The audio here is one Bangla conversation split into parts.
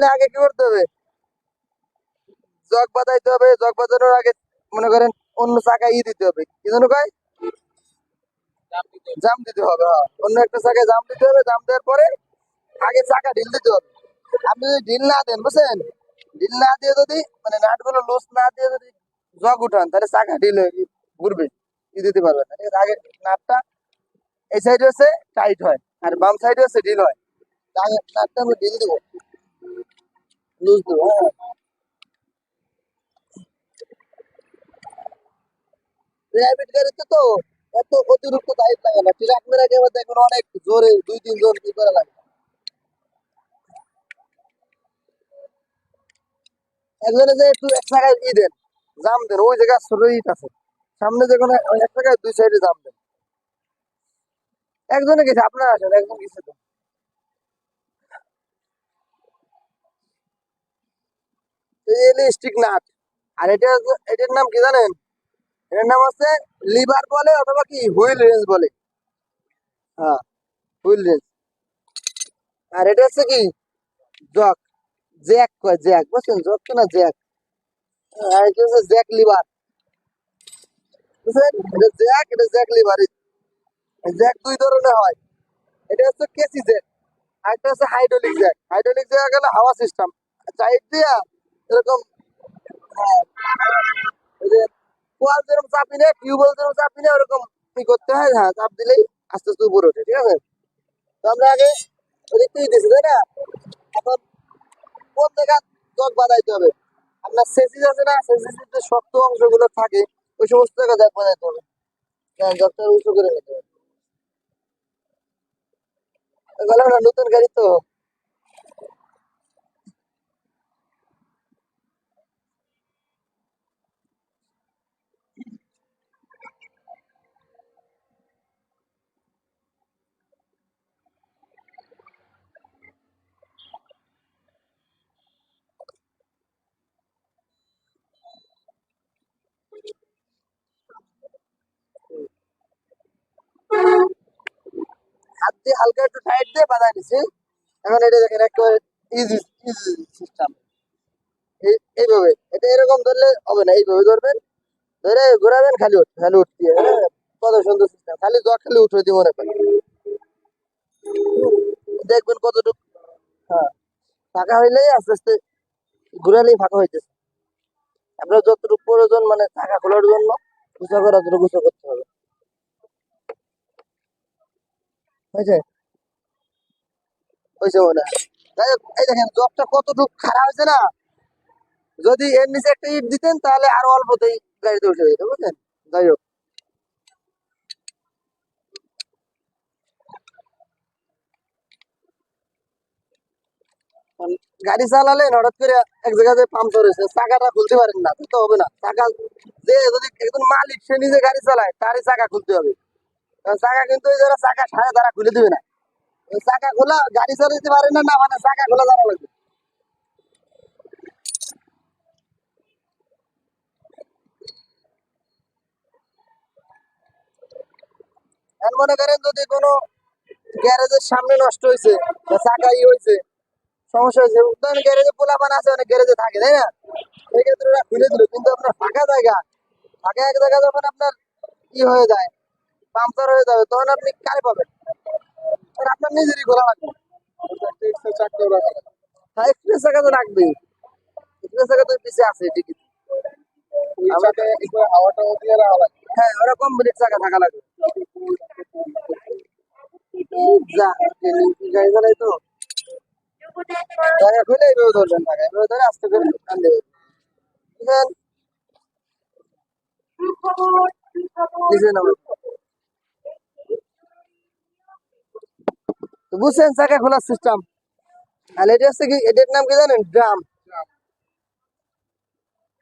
আগে কি করতে হবে? জগ বাঁধাইতে হবে জগ বাঁধানোর আগে মনে করেন অন্য চাকা ই দিতে হবে। কি জন্য কয়? জাম দিতে হবে। হ্যাঁ। অন্য একটা চাকায় জাম দিতে হবে জাম দেওয়ার পরে আগে চাকা ঢিল দিতে হবে। আপনি যদি ঢিল না দেন বুঝছেন? ঢিল না দিয়ে যদি মানে নাটগুলো লুজ না দিয়ে যদি জগ উঠান তাহলে চাকা ঢিল হয়ে ঘুরবে ই দিতে পারবেন না। ঠিক আছে? আগে নাটটা এই সাইডে হচ্ছে টাইট হয় আর বাম সাইডে হচ্ছে ঢিল হয়। আগে নাটটা আমি ঢিল দিব। লুজ দেবো প্রাইভেট গাড়িতে তো এত অতিরিক্ত লাগে না। ট্রাক মেরা অনেক জোরে দুই, তিন কি করে লাগে। একজনে যে একটু এক জায়গায় ই দেন, জাম দেন, ওই জায়গায় ছোট আছে। সামনে যে কোনো এক জায়গায় দুই সাইডে জাম দেন। একজনে গেছে, আপনারা আসেন, একজন গেছে তো এই স্টিক নাট আর এটা এটার নাম কি জানেন? এটার নাম হচ্ছে লিভার বলে অথবা কি, হুইল রেঞ্জ বলে। হ্যাঁ হুইল রেঞ্জ। আর এটা হচ্ছে কি জক জ্যাক কয়, জ্যাক, বুঝছেন? জক তো না জ্যাক। আর এটা হচ্ছে জ্যাক লিভার। বুঝছেন? এটা জ্যাক এটা জ্যাক লিভার। জ্যাক দুই ধরনের হয়। এটা হচ্ছে কেসি জ্যাক, আর একটা হচ্ছে হাইড্রোলিক জ্যাক। হাইড্রোলিক জ্যাক হলো হাওয়া সিস্টেম। সাইড দিয়া এরকম হ্যাঁ, কোয়াল যেরকম চাপি নেয় টিউবওয়েল যেরকম চাপি নেয় ওরকম কি করতে হয়। হ্যাঁ চাপ দিলেই আস্তে আস্তে উপরে ওঠে ঠিক আছে? তো আমরা আগে ওদিক থেকে দিয়েছি তাই না? এখন কোন জায়গা জগ বাঁধাইতে হবে। আপনার সেসিস আছে না সেসিসের যে শক্ত অংশগুলো থাকে ওই সমস্ত জায়গায় জগ বাঁধাইতে হবে। হ্যাঁ, জগটা উঁচু করে নিতে হবে। নতুন গাড়ি তো। হাত দিয়ে হালকা একটু টাইট দিয়ে বাঁধা নিছি। এখন এটা দেখেন একেবারে ইজি ইজি সিস্টেম এইভাবে। এটা এরকম ধরলে হবে না। এইভাবে ধরবেন, ধরে ঘোরাবেন, খালি উঠ, খালি উঠতে কত সুন্দর সিস্টেম খালি জগ খালি উঠে দিব করেন। দেখবেন কতটুকু হ্যাঁ ফাঁকা হইলেই আস্তে আস্তে ঘুরালেই ফাঁকা হইতেছে। আপনার যতটুকু প্রয়োজন মানে টাকা খোলার জন্য, গুছা করা ততটুকু গুছা করতে হবে। কতটুকু খারাপ হয়েছে না? যদি এর নিচে একটা দিতেন, তাহলে আরও অল্পতেই যাই হোক। গাড়ি চালালেন, হঠাৎ করে এক জায়গাতে পাম্পচার হয়েছে চাকাটা খুলতে পারেন না তো হবে না। চাকা যে যদি একজন মালিক, সে নিজে গাড়ি চালায়, তারই চাকা খুলতে হবে। চাকা কিন্তু যারা চাকা সাড়ে তারা খুলে দিবে না। চাকা খোলা, গাড়ি চালাতে পারে না না মানে চাকা খোলা জানা লাগবে মনে করেন যদি কোনো গ্যারেজের সামনে নষ্ট হয়েছে চাকা ই হয়েছে সমস্যা হয়েছে ধরেন গ্যারেজে পোলাপান আছে, অনেক গ্যারেজে থাকে, তাই না? সেই ক্ষেত্রে ওরা খুলে দিল, কিন্তু আপনার ফাঁকা জায়গা, ফাঁকা এক জায়গা যখন আপনার ই হয়ে যায় পাম্পচার হয়ে যাবে তখন আপনি কারে পাবেন? আপনার নিজেরই ঘোরা লাগবে। হ্যাঁ এক্সপ্রেস চাকা তো লাগবেই এক্সপ্রেস চাকা তো পিছিয়ে আছে ঠিকই হ্যাঁ ব্রেক চাকা থাকা লাগবে। যা গাড়ি চালাই তো। জায়গা খুলে এইভাবে ধরবেন টাকা এইভাবে ধরে আস্তে করে টান দেবেন বুঝলেন? নিচে নামো। তো বুঝছেন, চাকা খোলার সিস্টেম আর এটা হচ্ছে কি, এটার নাম কি জানেন? ড্রাম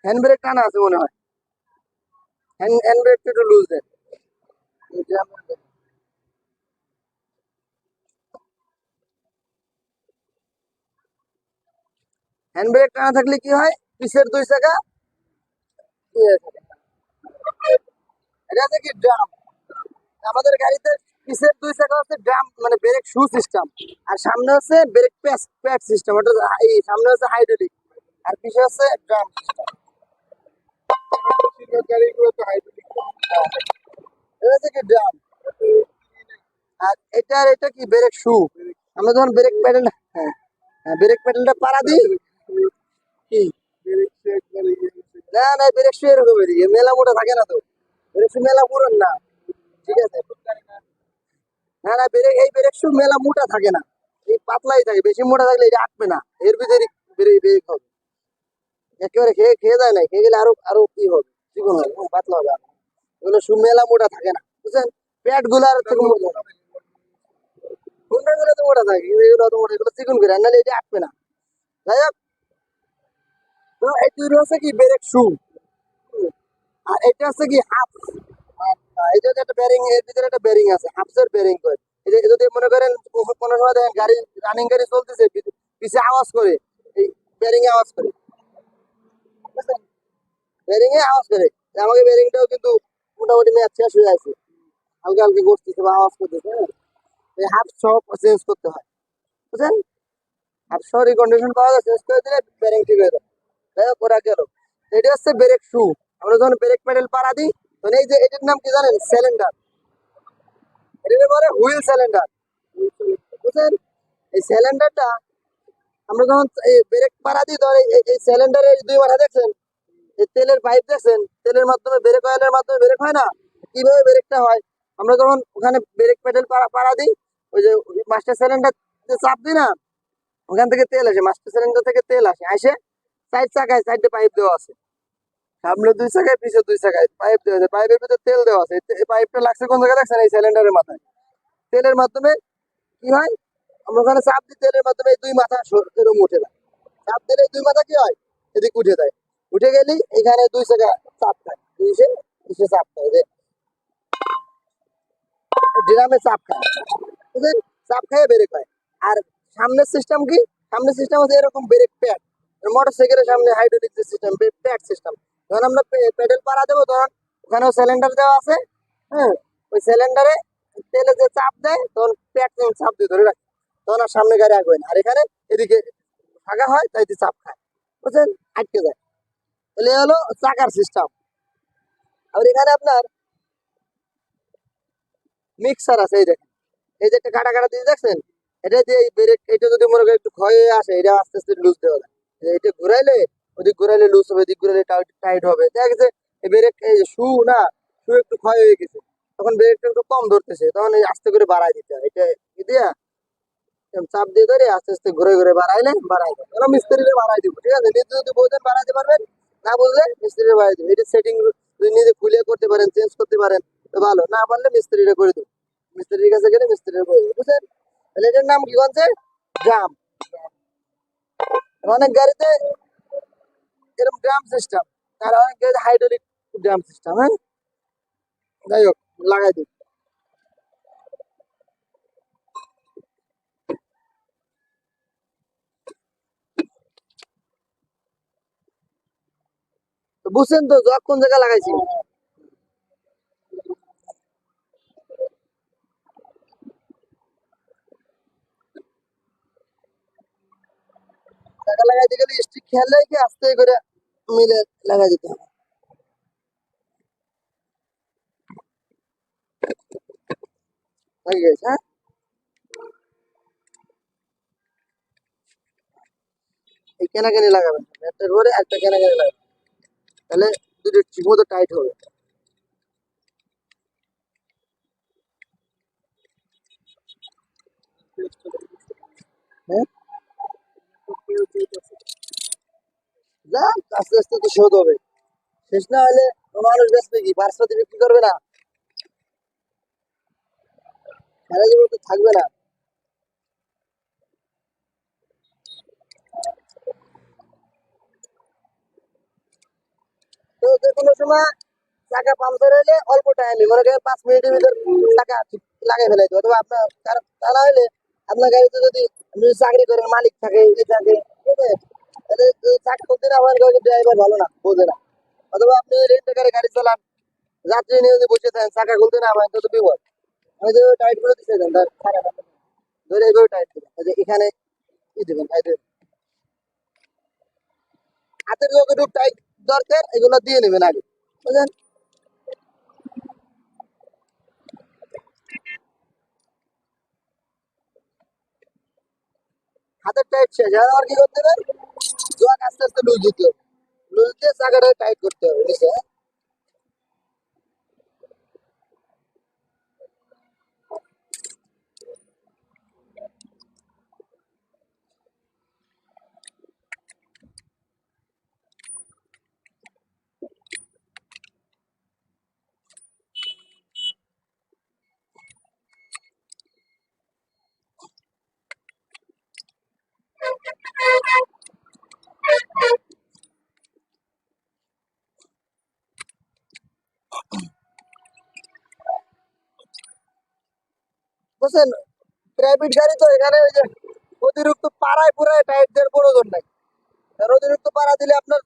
হ্যান্ড ব্রেক টানা আছে মনে হয়। হ্যান্ড হ্যান্ড ব্রেক একটু লুজ দেন। হ্যান্ড ব্রেক টানা থাকলে কি হয়? পিছের দুই চাকা ইয়ে এটা হচ্ছে কি ড্রাম আমাদের গাড়িতে পিছের দুই চাকা হচ্ছে ড্রাম মানে ব্রেক শু সিস্টেম আর সামনে হচ্ছে ব্রেক প্যাচ প্যাড সিস্টেম ওটা এই সামনে হচ্ছে হাইড্রোলিক আর পিছে হচ্ছে ড্রাম এটা আর এটা এটা কি ব্রেক শু আমরা যখন ব্রেক প্যাডেল হ্যাঁ ব্রেক প্যাডেলটা পাড়া দিই, কি? না না ব্রেক শু এরকম মেলা মোটা থাকে না তো ব্রেক শু মেলা পুরন না, ঠিক আছে? না ব্রেক, এই ব্রেক শু মেলা মোটা থাকে না। এই পাতলাই থাকে, বেশি মোটা থাকলে এটা আটবে না। এর ভিতরে ব্রেক ব্রেক হবে। একেবারে খেয়ে খেয়ে যায় না, খেয়ে গেলে আরও আরও কি হবে চিকন হবে পাতলা হবে এগুলো শু মেলা মোটা থাকে না, বুঝছেন? প্যাডগুলো আর থেকে মোটা। গুলো তো মোটা থাকে এগুলো অত মোটা, এগুলো চিকন করে নাহলে এটা আটবে না। যাই হোক। তো এই দুটো হচ্ছে কি ব্রেক শু আর এটা হচ্ছে কি হাফ এই যে একটা বেরিং এর ভিতরে একটা বেরিং আছে, হাফসের বেরিং করে। এই যে যদি মনে করেন কোনো সময় দেখেন, গাড়ি রানিং গাড়ি চলতেছে, পিছে আওয়াজ করে, এই বেরিং এ আওয়াজ করে। বেরিং এ আওয়াজ করে। আমাকে বেরিংটাও কিন্তু মোটামুটি ম্যাচ শেষ হয়ে আছে। হালকা হালকা করতেছে বা আওয়াজ করতেছে হ্যাঁ? এই হাফ সব চেঞ্জ করতে হয়। বুঝছেন? হাফ সহ রিকন্ডিশন পাওয়া যায় চেঞ্জ করে দিলে বেরিং ঠিক হয়ে যাবে। ওরা গেল। এটা হচ্ছে ব্রেক শু আমরা যখন ব্রেক প্যাডেল পাড়া দিই তখন এই যে এটার নাম কি জানেন? সিলিন্ডার এটা বলে হুইল সিলিন্ডার বুঝছেন এই সিলিন্ডারটা আমরা যখন এই ব্রেক পাড়া দিই এই- এই সিলিন্ডারের দুই মাথা দেখছেন? এই তেলের পাইপ দেখছেন? তেলের মাধ্যমে ব্রেক অয়েলের মাধ্যমে ব্রেক হয় না? কীভাবে ব্রেকটা হয়? আমরা যখন ওখানে ব্রেক প্যাডেল পাড়া পাড়া দিই, ওই যে মাস্টার সিলিন্ডার চাপ দিই না, ওখান থেকে তেল আসে মাস্টার সিলিন্ডার থেকে তেল আসে আসে সাইড চাকায় সাইডে পাইপ দেওয়া আছে। সামনে দুই চাকায় পিছে দুই চাকায় পাইপ দেওয়া আছে, পাইপের ভিতরে তেল দেওয়া আছে। এই পাইপটা লাগছে কোন জায়গায় দেখছেন এই সিলিন্ডারের মাথায়। তেলের মাধ্যমে কি হয়? আমরা ওখানে চাপ দিই, তেলের মাধ্যমে দুই মাথা এরকম উঠে যায়। চাপ দিলে দুই মাথা কি হয়? এদিক উঠে যায়। উঠে গেলেই এখানে দুই চাকা চাপ খায়। দুইশে দুইশে চাপ খায়, যে ড্রামে চাপ খায়। বুঝলেন? চাপ খেয়ে ব্রেক হয় আর সামনের সিস্টেম কি? সামনের সিস্টেম হচ্ছে এরকম ব্রেক প্যাড মোটর সাইকেলের সামনে হাইড্রোলিক সিস্টেম প্যাড সিস্টেম যখন আমরা প্যাডেল পাড়া দেবো তখন ওখানেও সিলিন্ডার দেওয়া আছে হ্যাঁ? ওই সিলিন্ডারে তেলে যে চাপ দেয়, তখন প্যাড চাপ দিয়ে, ধরে রাখে। তখন আর সামনে গাড়ি আগে না। আর এখানে এদিকে ফাঁকা হয়, তাই চাপ খায়। বুঝছেন? আটকে যায়। তাহলে এ হলো চাকার সিস্টেম আর এখানে আপনার মিক্সার আছে, এই দেখেন। এই যে একটা কাটা কাটা দিয়ে দেখছেন? এটা দিয়ে ব্রেক, এটা যদি মনে একটু ক্ষয় আসে, এটা আস্তে আস্তে লুজ দেওয়া যায়। এটা ঘুরাইলে ওদিক ঘুরাইলে লুজ হবে, ওদিক ঘুরাইলে টাইট হবে। দেখা গেছে ব্রেক শু না শু একটু ক্ষয় হয়ে গেছে। তখন ব্রেকটা একটু কম ধরতেছে, তখন এই আস্তে করে বাড়াই দিতে হয়। এটা দিয়া? চাপ দিয়ে ধরে আস্তে আস্তে ঘুরে ঘুরে বাড়াইলে বাড়াই দেয়। এরকম মিস্ত্রিরে বাড়াই দিব, ঠিক আছে? নিজে যদি বোঝেন বাড়াইতে পারবেন, না বুঝলে মিস্ত্রিরে বাড়াই দিব। এটা সেটিং যদি নিজে খুলে করতে পারেন চেঞ্জ করতে পারেন, তো ভালো। না পারলে মিস্ত্রিরে করে দেবো মিস্ত্রির কাছে গেলে মিস্ত্রির করে দেবো বুঝলেন তাহলে এটার নাম কি বলছে? ড্রাম অনেক গাড়িতে এরকম ড্রাম সিস্টেম আর অনেকে হাইড্রোলিক ড্রাম সিস্টেম হ্যাঁ? যাই হোক, লাগাই দিই। বুঝছেন তো, জগ কোন জায়গায় লাগাইছি জায়গা লাগাইতে গেলে খেয়াল রেখে আস্তে করে মিলে লাগাই দিতে হবে? হয়ে গেছে হ্যাঁ? কেনাকানি লাগাবেন, একটা ধরে একটা কেনাকানি লাগাবেন। তাহলে দুটো ঠিক মতো টাইট হবে হ্যাঁ যাক আস্তে আস্তে তো শোধ হবে। শেষ না হলে মানুষ বেচবে কি? পার্সপাতি বিক্রি করবে না? সারা জীবন তো থাকবে না। যে কোনো সময় চাকা পাংচার হলে অল্প টাইমে, মনে করেন পাঁচ মিনিটের ভিতর ঠিক লাগাই ফেলাই দেবো অথবা আপনার তা না হলে আপনার গাড়িতে যদি যদি চাকরি করেন, মালিক থাকে, এ থাকে। হাতের যতটুকু টাইট দরকার, এগুলো দিয়ে নেবেন আগে, বুঝলেন? হাতের টাইট শেষ আর কি করতে হবে? জোয়ান আস্তে আস্তে লুজ দিতে হবে। লুজ দিয়ে টাইট করতে হবে বুঝছে? বুঝছেন প্রাইভেট গাড়ি তো এখানে ওই যে অতিরিক্ত পাড়ায় পুরায় দেওয়ার প্রয়োজন নাই। অতিরিক্ত পাড়া দিলে আপনার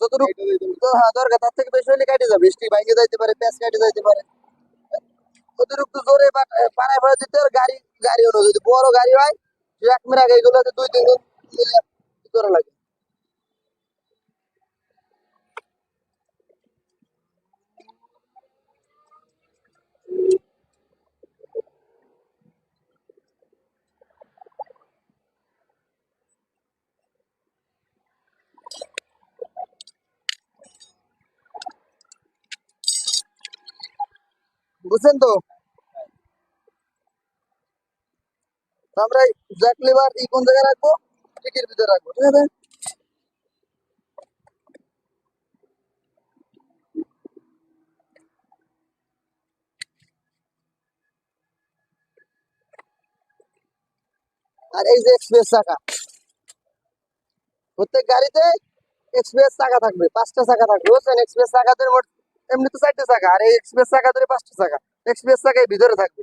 যতটুকু হ্যাঁ দরকার তার থেকে বেশি হলে কেটে যাবে। বৃষ্টি ভাঙে যাইতে পারে প্যাঁচ কেটে যাইতে পারে। অতিরিক্ত জোরে পাড়ায় ফাড়ায় দিতে আর গাড়ি গাড়ি অনুযায়ী যদি বড় গাড়ি হয় এক মেরা এগুলোতে দুই তিন দিন মিলে করা লাগে? বুঝছেন তো তো আমরা জ্যাক লিভার ই কোন জায়গায় রাখব টিকির ভিতরে রাখব ঠিক আছে আর এই যে এক্সপ্রেস চাকা প্রত্যেক গাড়িতে এক্সপ্রেস চাকা থাকবে পাঁচটা চাকা থাকবে বুঝছেন এক্সপ্রেস চাকাতে মোট এমনি তো চারটে চাকা আর এই এক্সপ্রেস চাকা ধরে পাঁচটা চাকা এক্সপ্রেস চাকা ভিতরে থাকবে।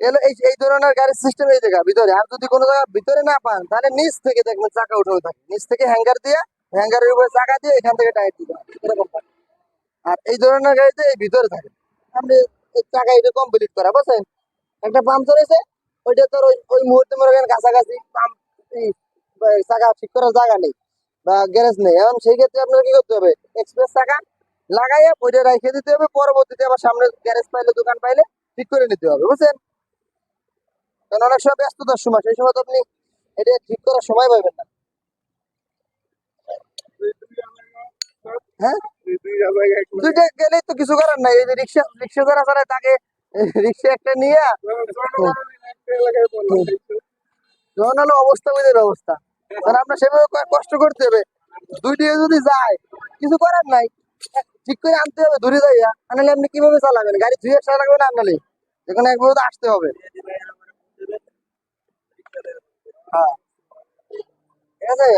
এই এই ধরনের গাড়ির সিস্টেম এই জায়গা, ভিতরে। আর যদি কোনো জায়গা ভিতরে না পান, তাহলে নিচ থেকে দেখবেন চাকা উঠানো থাকে। নিচ থেকে হ্যাঙ্গার দিয়ে হ্যাঙ্গারের উপরে চাকা দিয়ে এখান থেকে টায়ার দিতে আর এই ধরনের গাড়িতে এই ভিতরে থাকে। আপনি চাকা এটা কমপ্লিট করা, বুঝছেন? একটা পাম্পচার হয়েছে ওইটা তোর ওই ওই মুহূর্তে মনে করেন কাছাকাছি পাম্প চাকা ঠিক করার জায়গা নেই বা গ্যারেজ নেই। এখন সেই ক্ষেত্রে আপনার কি করতে হবে? এক্সপ্রেস চাকা লাগাইয়ে ওইটা রেখে দিতে হবে পরবর্তীতে আবার সামনে গ্যারেজ পাইলে দোকান পাইলে ঠিক করে নিতে হবে বুঝছেন? কারণ অনেক সময় ব্যস্ততার সময় সেই সময় তো আপনি এটা ঠিক করার সময় পাবেন না। জায়গা, হ্যাঁ আপনার সেভাবে কষ্ট করতে হবে। দুইটি যদি যায় কিছু করার নাই। ঠিক করে আনতে হবে দূরে যাইয়া। আনালে আপনি কীভাবে চালাবেন? গাড়ি ধুয়ে চালাবেন আনলে যেখানে একবার তো আসতে হবে। হ্যাঁ। ঠিক আছে?